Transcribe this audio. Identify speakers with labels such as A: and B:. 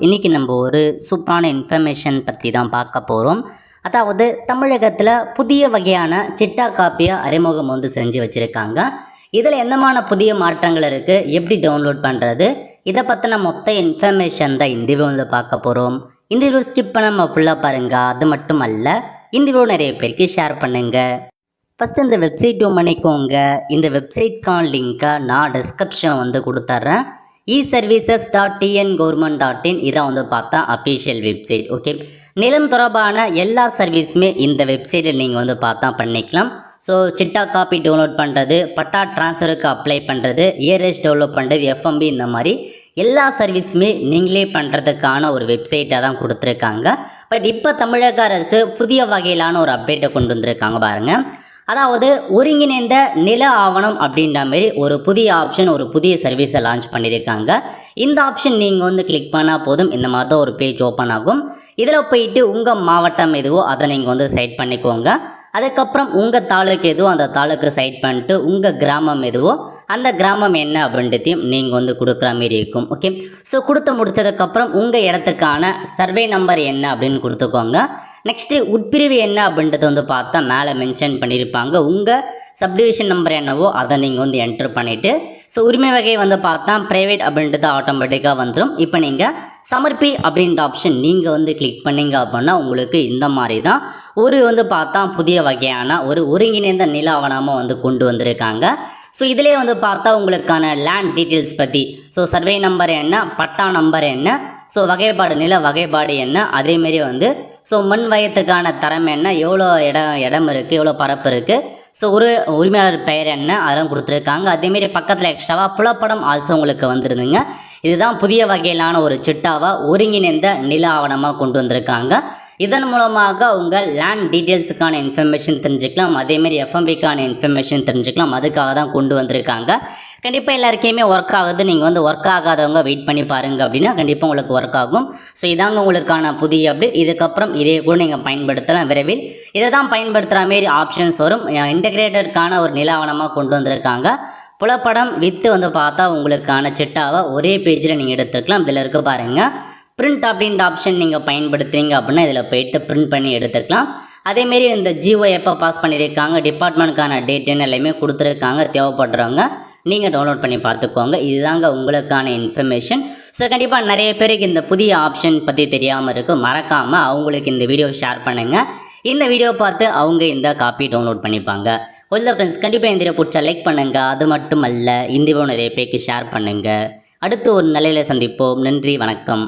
A: இன்றைக்கி நம்ம ஒரு சூப்பரான இன்ஃபர்மேஷன் பற்றி தான் பார்க்க போகிறோம் அதாவது தமிழகத்தில் புதிய வகையான சிட்டா காப்பியை அறிமுகம் வந்து செஞ்சு வச்சுருக்காங்க. இதில் என்னமான புதிய மாற்றங்கள் இருக்குது எப்படி டவுன்லோட் பண்ணுறது இதை பற்றின மொத்த இன்ஃபர்மேஷன் தான் இந்த வந்து பார்க்க போகிறோம் இந்த வீடியோ ஸ்கிப் பண்ணாமல் ஃபுல்லாக பாருங்கள் அது மட்டும் அல்ல இந்த வீடியோ நிறைய பேருக்கு ஷேர் பண்ணுங்கள் ஃபஸ்ட்டு இந்த வெப்சைட் பண்ணிக்கோங்க இந்த வெப்சைட்கான லிங்க்கை நான் டிஸ்கிரிப்ஷன் வந்து கொடுத்துட்றேன் e services dot TN government dot in இதை வந்து பார்த்தா அஃபீஷியல் வெப்சைட் ஓகே நிலம் தொடர்பான எல்லா சர்வீஸுமே இந்த வெப்சைட்டில் நீங்கள் வந்து பார்த்தா பண்ணிக்கலாம். ஸோ சிட்டா காப்பி டவுன்லோட் பண்ணுறது பட்டா ட்ரான்ஸ்ஃபருக்கு அப்ளை பண்ணுறது ஏர்எஸ் டெவலப் பண்ணுறது எஃப்எம்பி இந்த மாதிரி எல்லா சர்வீஸுமே நீங்களே பண்ணுறதுக்கான ஒரு வெப்சைட்டை தான் கொடுத்துருக்காங்க. பட் இப்போ தமிழக அரசு புதிய வகையிலான ஒரு அப்டேட்டை கொண்டு வந்திருக்காங்க பாருங்கள் அதாவது ஒருங்கிணைந்த நில ஆவணம் அப்படின்ற மாதிரி ஒரு புதிய ஆப்ஷன் ஒரு புதிய சர்வீஸை லான்ச் பண்ணியிருக்காங்க இந்த ஆப்ஷன் நீங்கள் வந்து கிளிக் பண்ணால் போதும். இந்த மாதிரி தான் ஒரு பேஜ் ஓப்பன் ஆகும். இதில் போயிட்டு உங்கள் மாவட்டம் எதுவோ அதை நீங்கள் வந்து செட் பண்ணிக்கோங்க. அதுக்கப்புறம் உங்கள் தாலுக்கு எதுவோ அந்த தாலுக்கு சைட் பண்ணிட்டு உங்கள் கிராமம் எதுவோ அந்த கிராமம் என்ன அப்படின்றதையும் நீங்கள் வந்து கொடுக்குற மாரி இருக்கும். ஓகே ஸோ கொடுத்து முடிச்சதுக்கப்புறம் உங்கள் இடத்துக்கான சர்வே நம்பர் என்ன அப்படின்னு கொடுத்துக்கோங்க. நெக்ஸ்ட்டு உட்பிரிவு என்ன அப்படின்றத வந்து பார்த்தா மேலே மென்ஷன் பண்ணியிருப்பாங்க. உங்கள் சப்டிவிஷன் நம்பர் என்னவோ அதை நீங்கள் வந்து என்ட்ரு பண்ணிவிட்டு ஸோ உரிமை வகையை வந்து பார்த்தா ப்ரைவேட் அப்படின்றது ஆட்டோமேட்டிக்காக வந்துடும் இப்போ நீங்கள் சமர்ப்பி அப்படின்ற ஆப்ஷன் நீங்கள் வந்து கிளிக் பண்ணீங்க அப்படின்னா உங்களுக்கு இந்த மாதிரி தான் ஒரு வந்து பார்த்தா புதிய வகையான ஒரு ஒருங்கிணைந்த நில ஆவணமாக வந்து கொண்டு வந்திருக்காங்க. ஸோ இதிலே வந்து பார்த்தா உங்களுக்கான லேண்ட் டீட்டெயில்ஸ் பற்றி ஸோ சர்வே நம்பர் என்ன பட்டா நம்பர் என்ன ஸோ வகைப்பாடு நில வகைப்பாடு என்ன அதேமாரி வந்து ஸோ மண் வயத்துக்கான தரம் என்ன? எவ்வளோ இடம் இடம் இருக்குது எவ்வளோ பரப்பு இருக்குது ஸோ ஒரு உரிமையாளர் பெயர் என்ன? அதெல்லாம் கொடுத்துருக்காங்க. அதேமாரி பக்கத்தில் எக்ஸ்ட்ராவாக புலப்படம் ஆல்சோ உங்களுக்கு வந்துருந்துங்க. இதுதான் புதிய வகையிலான ஒரு சிட்டாவாக ஒருங்கிணைந்த நில ஆவணமாக கொண்டு வந்திருக்காங்க. இதன் மூலமாக உங்கள் லேண்ட் டீட்டெயில்ஸுக்கான இன்ஃபர்மேஷன் தெரிஞ்சுக்கலாம். அதேமாரி எஃப்எம்பிக்கான இன்ஃபர்மேஷன் தெரிஞ்சுக்கலாம். அதுக்காக தான் கொண்டு வந்திருக்காங்க. கண்டிப்பாக எல்லாருக்கையுமே ஒர்க் ஆகுது. நீங்கள் வந்து ஒர்க் ஆகாதவங்க வெயிட் பண்ணி பாருங்கள் அப்படின்னா கண்டிப்பாக உங்களுக்கு ஒர்க் ஆகும். ஸோ இதாங்க உங்களுக்கான புதிய அப்டேட் இதுக்கப்புறம் இதே கூட நீங்கள் பயன்படுத்தலாம் விரைவில். இதை தான் பயன்படுத்துகிற மாரி ஆப்ஷன்ஸ் வரும். இன்டகிரேட்டடுக்கான ஒரு நில கொண்டு வந்திருக்காங்க. புலப்படம் வித்து வந்து பார்த்தா உங்களுக்கான சிட்டாவை ஒரே பேஜில் நீங்கள் எடுத்துக்கலாம். இதில் இருக்க பாருங்கள் பிரிண்ட் அப்படின்ற ஆப்ஷன் நீங்கள் பயன்படுத்துறீங்க அப்படின்னா இதில் போயிட்டு பிரிண்ட் பண்ணி எடுத்துக்கலாம். அதேமாரி இந்த ஜிஓ எப்போ பாஸ் பண்ணியிருக்காங்க டிபார்ட்மெண்ட்டுக்கான டேட்டுன்னு எல்லாமே கொடுத்துருக்காங்க தேவைப்படுறவங்க நீங்கள் டவுன்லோட் பண்ணி பார்த்துக்கோங்க. இதுதாங்க உங்களுக்கான இன்ஃபர்மேஷன் ஸோ கண்டிப்பாக நிறைய பேருக்கு இந்த புதிய ஆப்ஷன் பற்றி தெரியாமல் இருக்கும் மறக்காமல் அவங்களுக்கு இந்த வீடியோ ஷேர் பண்ணுங்கள் இந்த வீடியோ பார்த்து அவங்க இந்த காப்பி டவுன்லோட் பண்ணிப்பாங்க. உள்ள ஃப்ரெண்ட்ஸ் கண்டிப்பாக இந்த வீடியோ பிடிச்சா லைக் பண்ணுங்கள் அது மட்டும் அல்ல இந்த வீடியோ நிறைய பேருக்கு ஷேர் பண்ணுங்கள் அடுத்து ஒரு நிலையில் சந்திப்போம். நன்றி வணக்கம்.